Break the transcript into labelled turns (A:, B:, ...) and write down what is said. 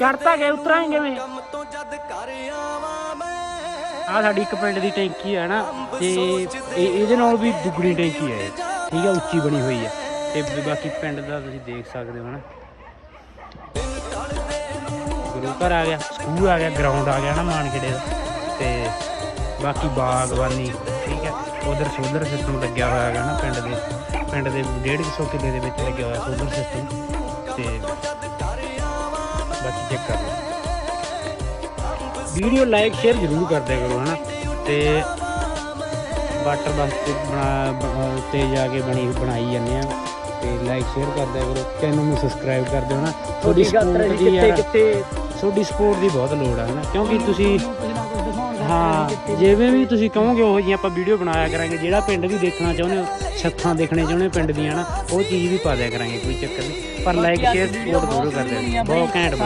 A: ਚੜਤਾ ਗਏ ਉਤਰਾਂਗੇ ਕਿਵੇਂ? ਆ ਸਾਡੀ ਇੱਕ ਪਿੰਡ ਦੀ ਟੈਂਕੀ ਹੈ ਨਾ, ਤੇ ਇਹਦੇ ਨਾਲ ਵੀ ਦੁੱਗਣੀ ਟੈਂਕੀ ਹੈ ਠੀਕ ਹੈ ਉੱਚੀ ਬਣੀ ਹੋਈ ਹੈ ਤੇ ਬਾਕੀ ਪਿੰਡ ਦਾ ਤੁਸੀਂ ਦੇਖ ਸਕਦੇ ਹੋ ਨਾ ਗੁਰੂ ਘਰ ਆ ਗਿਆ, ਸਕੂਲ ਆ ਗਿਆ ਗਰਾਊਂਡ ਆ ਗਿਆ ਨਾ ਮਾਨਕੜੇ ਦਾ। ਤੇ ਬਾਕੀ ਬਾਗਬਾਨੀ, ਠੀਕ ਹੈ ਉਧਰ ਸੋਲਰ ਸਿਸਟਮ ਲੱਗਿਆ ਹੋਇਆ ਹੈਗਾ ਨਾ ਪਿੰਡ ਦੇ। ਪਿੰਡ ਦੇ 150 ਕਿੱਲੇ ਦੇ ਵਿੱਚ ਲੱਗਿਆ ਹੋਇਆ ਸੋਲਰ ਸਿਸਟਮ ਤੇ ਬਾਕੀ ਚੈੱਕ ਕਰ ਲਓ। ਵੀਡੀਓ ਲਾਈਕ ਸ਼ੇਅਰ ਜ਼ਰੂਰ ਕਰ ਦਿਆ ਕਰੋ ਹਨਾ? ਤੇ ਵਾਟਰ ਬਸ ਤੇ ਜਾ ਕੇ ਬਣੀ ਬਣਾਈ ਜਾਂਦੇ ਆ। ਤੇ ਲਾਈਕ ਸ਼ੇਅਰ ਕਰ ਦਿਆ ਕਰੋ। ਚੈਨਲ ਨੂੰ ਸਬਸਕ੍ਰਾਈਬ ਕਰ ਦਿਓ ਹਨਾ? ਤੁਹਾਡੀ ਸਪੋਰਟ ਦੀ ਯਾਰ
B: ਕਿੱਥੇ
A: ਤੁਹਾਡੀ ਸਪੋਰਟ ਦੀ ਬਹੁਤ ਲੋੜ ਆ ਹਨਾ? ਕਿਉਂਕਿ ਤੁਸੀਂ ਹਾਂ ਜਿਵੇਂ ਵੀ ਤੁਸੀਂ ਕਹੋਗੇ ਉਹ ਜੀ ਆਪਾਂ ਵੀਡੀਓ ਬਣਾਇਆ ਕਰਾਂਗੇ। ਜਿਹੜਾ ਪਿੰਡ ਵੀ ਦੇਖਣਾ ਚਾਹੁੰਦੇ ਹੋ ਛੱਤਾਂ ਦੇਖਣੇ ਚਾਹੁੰਦੇ ਪਿੰਡ ਦੀਆਂ ਨਾ ਉਹ ਚੀਜ਼ ਵੀ ਪਾ ਦਿਆ ਕਰਾਂਗੇ ਕੋਈ ਚੱਕਰ ਨਹੀਂ। ਪਰ ਲਾਈਕ ਸ਼ੇਅਰ ਸਪੋਰਟ ਜ਼ਰੂਰ ਕਰ ਦਿਓ ਬਹੁਤ ਘੈਂਟ